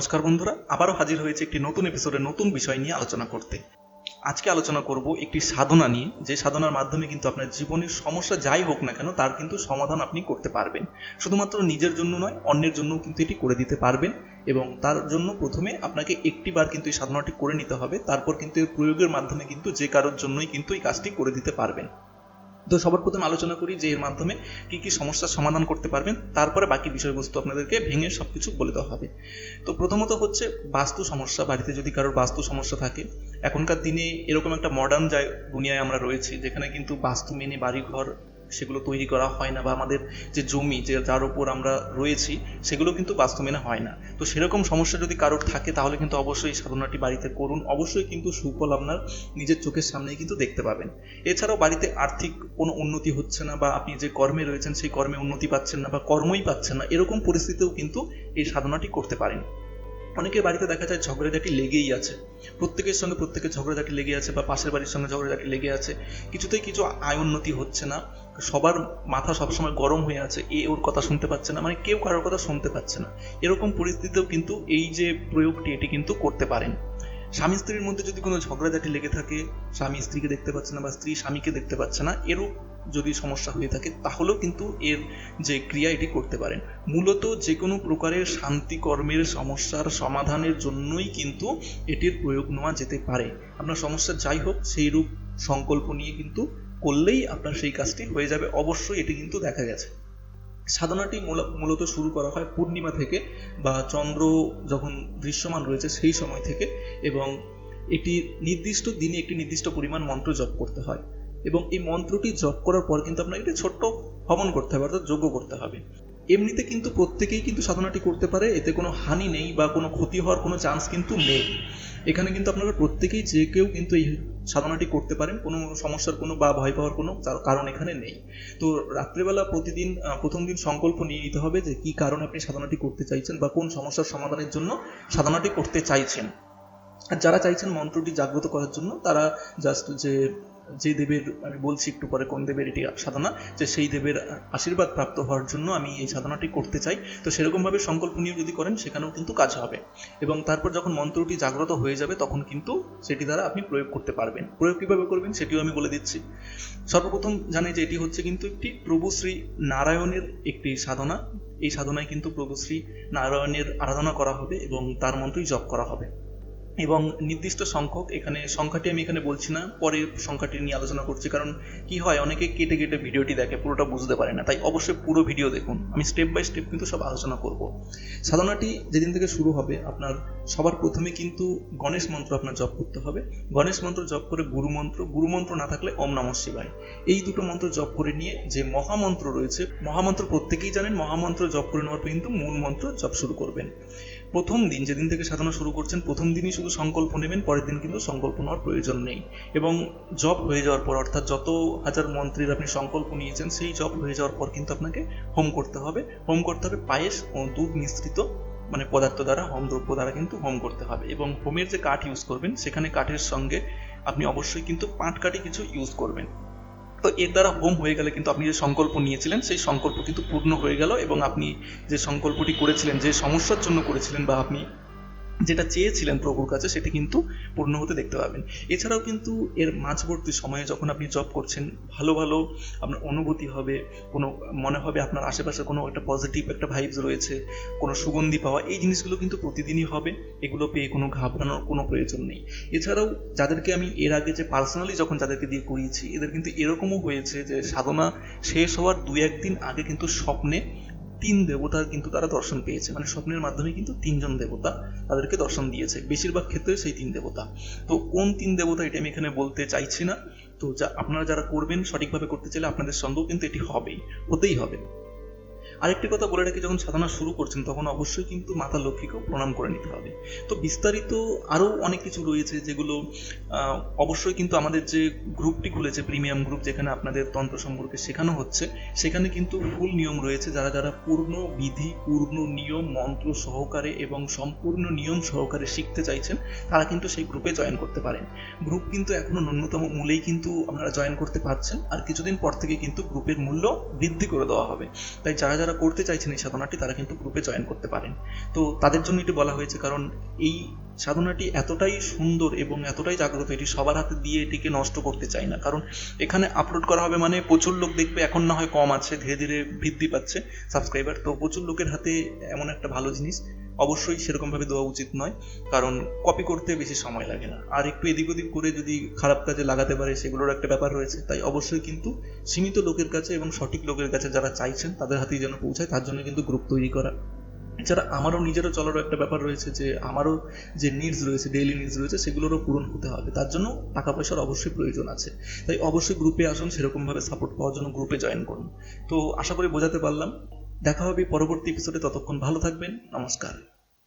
নমস্কার বন্ধুরা, আবারও হাজির হয়েছে একটি নতুন এপিসোডে নতুন বিষয় নিয়ে আলোচনা করতে। আজকে আলোচনা করব একটি সাধনা নিয়ে, যে সাধনার মাধ্যমে কিন্তু আপনার জীবনের সমস্যা যাই হোক না কেন, তার কিন্তু সমাধান আপনি করতে পারবেন। শুধুমাত্র নিজের জন্য নয়, অন্যের জন্যও কিন্তু এটি করে দিতে পারবেন এবং তার জন্য প্রথমে আপনাকে একটি বার কিন্তু এই সাধনাটি করে নিতে হবে। তারপর কিন্তু এর প্রয়োগের মাধ্যমে কিন্তু যে কারোর জন্যই কিন্তু এই কাজটি করে দিতে পারবেন। তো সবার প্রথমে আলোচনা করি যে এর মাধ্যমে কি কি সমস্যার সমাধান করতে পারবেন, তারপরে বাকি বিষয়বস্তু আপনাদেরকে ভেঙে সব কিছু বলে দেওয়া হবে। তো প্রথমত হচ্ছে বাস্তু সমস্যা, বাড়িতে যদি কারোর বাস্তু সমস্যা থাকে, এখনকার দিনে এরকম একটা মডার্ন যায় দুনিয়ায় আমরা রয়েছি, যেখানে কিন্তু বাস্তু মেনে বাড়িঘর সেগুলো তৈরি করা হয় না বা আমাদের যে জমি যে যার উপর আমরা রয়েছি, সেগুলো কিন্তু বাস্তু মেনে হয় না। তো সেরকম সমস্যা যদি কারোর থাকে, তাহলে কিন্তু অবশ্যই সাধনাটি বাড়িতে করুন। অবশ্যই কিন্তু সুফল আপনার নিজের চোখের সামনেই কিন্তু দেখতে পাবেন। এছাড়াও বাড়িতে আর্থিক কোনো উন্নতি হচ্ছে না বা আপনি যে কর্মে রয়েছেন, সেই কর্মে উন্নতি পাচ্ছেন না বা কর্মই পাচ্ছেন না, এরকম পরিস্থিতিতেও কিন্তু এই সাধনাটি করতে পারেন। অনেকের বাড়িতে দেখা যায় ঝগড়াঝাটি লেগেই আছে। প্রত্যেকের সঙ্গে প্রত্যেকের ঝগড়াঝাটি লেগে আছে বা পাশের বাড়ির সঙ্গে ঝগড়াঝাটি লেগে আছে। কিছুতেই কিছু আয় উন্নতি হচ্ছে না। সবার মাথা সবসময় গরম হয়ে আছে। এ ওর কথা শুনতে পাচ্ছে না। মানে কেউ কারোর কথা শুনতে পাচ্ছে না। এরকম পরিস্থিতিতেও কিন্তু এই যে প্রয়োগটি, এটি কিন্তু করতে পারেন। স্বামী স্ত্রীর মধ্যে যদি কোনো ঝগড়াঝাটি লেগে থাকে, স্বামী স্ত্রীকে দেখতে পাচ্ছে না বা স্ত্রী স্বামীকে দেখতে পাচ্ছে না, এরূপ যদি সমস্যা হয়ে থাকে, তাহলেও কিন্তু এর যে ক্রিয়া এটি করতে পারেন। মূলত যে কোনো প্রকারের শান্তি কর্মের সমস্যার সমাধানের জন্যই কিন্তু এটির প্রয়োগ নেওয়া যেতে পারে। আপনার সমস্যা যাই হোক সেই রূপ সংকল্প নিয়ে কিন্তু করলেই আপনার সেই কাজটি হয়ে যাবে। অবশ্যই এটি কিন্তু দেখা গেছে। সাধনাটি মূলত শুরু করা হয় পূর্ণিমা থেকে বা চন্দ্র যখন দৃশ্যমান রয়েছে সেই সময় থেকে এবং এটি নির্দিষ্ট দিনে একটি নির্দিষ্ট পরিমাণ মন্ত্র জপ করতে হয়। এবং এই মন্ত্রটি জপ করার পর কিন্তু আপনাকে একটি ছোট্ট হবন করতে হবে, অর্থাৎ যোগ্য করতে হবে। এমনিতে কিন্তু প্রত্যেকেই কিন্তু সাধনাটি করতে পারে, এতে কোনো হানি নেই বা কোনো ক্ষতি হওয়ার কোনো চান্স কিন্তু নেই। এখানে কিন্তু আপনারা প্রত্যেকেই যে কেউ কিন্তু এই সাধনাটি করতে পারেন, কোনো সমস্যার কোনো বা ভয় পাওয়ার কোনো কারণ এখানে নেই। তো রাত্রেবেলা প্রতিদিন প্রথম দিন সংকল্প নিয়ে নিতে হবে যে কি কারণে আপনি সাধনাটি করতে চাইছেন বা কোন সমস্যার সমাধানের জন্য সাধনাটি করতে চাইছেন। আর যারা চাইছেন মন্ত্রটি জাগ্রত করার জন্য, তারা জাস্ট যে যে দেবের, আমি বলছি একটু পরে কোন দেবের এটি সাধনা, যে সেই দেবের আশীর্বাদ প্রাপ্ত হওয়ার জন্য আমি এই সাধনাটি করতে চাই। তো সেরকমভাবে সংকল্প নিয়ে যদি করেন, সেখানেও কিন্তু কাজ হবে। এবং তারপর যখন মন্ত্রটি জাগ্রত হয়ে যাবে, তখন কিন্তু সেটি দ্বারা আপনি প্রয়োগ করতে পারবেন। প্রয়োগ কীভাবে করবেন, সেটিও আমি বলে দিচ্ছি। সর্বপ্রথম জানে যে এটি হচ্ছে কিন্তু একটি প্রভু শ্রী নারায়ণের একটি সাধনা। এই সাধনায় কিন্তু প্রভু শ্রী নারায়ণের আরাধনা করা হবে এবং তার মন্ত্রই জপ করা হবে। এবং নির্দিষ্ট সংখ্যক এখানে, সংখ্যাটি আমি এখানে বলছি না পরে সংখ্যাটি নিয়ে আলোচনা করছি, কারণ কি হয়, অনেকে কেটে কেটে ভিডিওটি দেখে, পুরোটা বুঝতে পারে না, তাই অবশ্যই পুরো ভিডিও দেখুন। আমি স্টেপ বাই স্টেপ কিন্তু সব আলোচনা করব। সাধনাটি যেদিন থেকে শুরু হবে, আপনার সবার প্রথমে কিন্তু গণেশ মন্ত্র আপনার জপ করতে হবে। গণেশ মন্ত্র জপ করে গুরু মন্ত্র গুরু মন্ত্র না থাকলে ওম নমঃ শিবায়। এই দুটো মন্ত্র জপ করে নিয়ে যে মহামন্ত্র রয়েছে, মহামন্ত্র প্রত্যেকেই জানেন, মহামন্ত্র জপ করে নেওয়ার পর কিন্তু মূল মন্ত্র জপ শুরু করবেন। প্রথম দিন, যেদিন থেকে সাধনা শুরু করছেন, প্রথম দিনই শুধু সংকল্প নেবেন, পরের দিন কিন্তু সংকল্প নেওয়ার প্রয়োজন নেই। এবং জপ হয়ে যাওয়ার পর, অর্থাৎ যত হাজার মন্ত্রীর আপনি সংকল্প নিয়েছেন, সেই জপ হয়ে যাওয়ার পর কিন্তু আপনাকে হোম করতে হবে। হোম করতে হবে পায়েস ও দুধ মিশ্রিত মানে পদার্থ দ্বারা হোম দ্রব্য দ্বারা কিন্তু হোম করতে হবে। এবং হোমের যে কাঠ ইউজ করবেন, সেখানে কাঠের সঙ্গে আপনি অবশ্যই কিন্তু পাট কাঠি কিছু ইউজ করবেন। তো এর দ্বারা হোম হয়ে গেলে কিন্তু আপনি যে সংকল্প নিয়েছিলেন, সেই সংকল্প কিন্তু পূর্ণ হয়ে গেল এবং আপনি যে সংকল্পটি করেছিলেন, যে সমস্যার জন্য করেছিলেন বা আপনি যেটা চেয়েছিলেন প্রভুর কাছে, সেটি কিন্তু পূর্ণ হতে দেখতে পাবেন। এছাড়াও কিন্তু এর মাঝবর্তী সময়ে যখন আপনি জব করছেন, ভালো ভালো আপনার অনুভূতি হবে, কোনো মনে হবে আপনার আশেপাশে কোনো একটা পজিটিভ একটা ভাইবস রয়েছে, কোনো সুগন্ধি পাওয়া, এই জিনিসগুলো কিন্তু প্রতিদিনই হবে, এগুলো পেয়ে কোনো ঘাবড়ানোর কোনো প্রয়োজন নেই। এছাড়াও যাদেরকে আমি এর আগে যে পার্সোনালি যখন যাদেরকে দিয়ে করিয়েছি, এদের কিন্তু এরকমও হয়েছে যে সাধনা শেষ হওয়ার দু একদিন আগে কিন্তু স্বপ্নে তিন দেবতার কিন্তু তারা দর্শন পেয়েছে। মানে স্বপ্নের মাধ্যমে কিন্তু তিনজন দেবতা তাদেরকে দর্শন দিয়েছে। বেশিরভাগ ক্ষেত্রে সেই তিন দেবতা। তো কোন তিন দেবতা এটা আমি এখানে বলতে চাইছি না। তো যা আপনারা যারা করবেন সঠিকভাবে করতে চাইলে আপনাদের সঙ্গেও কিন্তু এটি হবেই, হতেই হবে। আরেকটি কথা বলে রাখি, যখন সাধনা শুরু করছেন, তখন অবশ্যই কিন্তু মাতা লক্ষ্মীকেও প্রণাম করে নিতে হবে। তো বিস্তারিত আরও অনেক কিছু রয়েছে যেগুলো অবশ্যই কিন্তু আমাদের যে গ্রুপটি খুলেছে, প্রিমিয়াম গ্রুপ, যেখানে আপনাদের তন্ত্র সম্পর্কে শেখানো হচ্ছে, সেখানে কিন্তু ফুল নিয়ম রয়েছে, যারা যারা পূর্ণ বিধি, পূর্ণ নিয়ম, মন্ত্র সহকারে এবং সম্পূর্ণ নিয়ম সহকারে শিখতে চাইছেন, তারা কিন্তু সেই গ্রুপে জয়েন করতে পারেন। গ্রুপ কিন্তু এখনও ন্যূনতম মূলেই কিন্তু আপনারা জয়েন করতে পারছেন, আর কিছুদিন পর থেকে কিন্তু গ্রুপের মূল্য বৃদ্ধি করে দেওয়া হবে। তাই যারা যারা যারা করতে চাইছেন এই সাধনাটি, তারা কিন্তু গ্রুপে জয়েন করতে পারেন। তো তাদের জন্য এটি বলা হয়েছে, কারণ এই সাধনাটি এতটাই সুন্দর এবং এতটাই জাগ্রত, এটি সবার হাতে দিয়ে এটিকে নষ্ট করতে চাই না। কারণ এখানে আপলোড করা হবে মানে প্রচুর লোক দেখবে, এখন না হয় কম আছে, ধীরে ধীরে বৃদ্ধি পাচ্ছে সাবস্ক্রাইবার তো প্রচুর লোকের হাতে এমন একটা ভালো জিনিস অবশ্যই সেরকমভাবে দেওয়া উচিত নয়, কারণ কপি করতে বেশি সময় লাগে না। আর একটু এদিক ওদিক করে যদি খারাপ কাজে লাগাতে পারে সেগুলোর একটা ব্যাপার রয়েছে। তাই অবশ্যই কিন্তু সীমিত লোকের কাছে এবং সঠিক লোকের কাছে যারা চাইছেন, তাদের হাতেই যেন পৌঁছায়, তার জন্য কিন্তু গ্রুপ তৈরি করা। এছাড়া আমারও নিজেরও চলারও একটা ব্যাপার রয়েছে যে, আমারও যে নিডস রয়েছে ডেইলি নিডস রয়েছে, সেগুলোরও পূরণ হতে হবে। তার জন্য টাকা পয়সার অবশ্যই প্রয়োজন আছে। তাই অবশ্যই গ্রুপে আসুন, সেরকমভাবে সাপোর্ট পাওয়ার জন্য গ্রুপে জয়েন করুন। তো আশা করি বোঝাতে পারলাম। দেখা হবে পরবর্তী এপিসোডে ততক্ষণ ভালো থাকবেন। নমস্কার।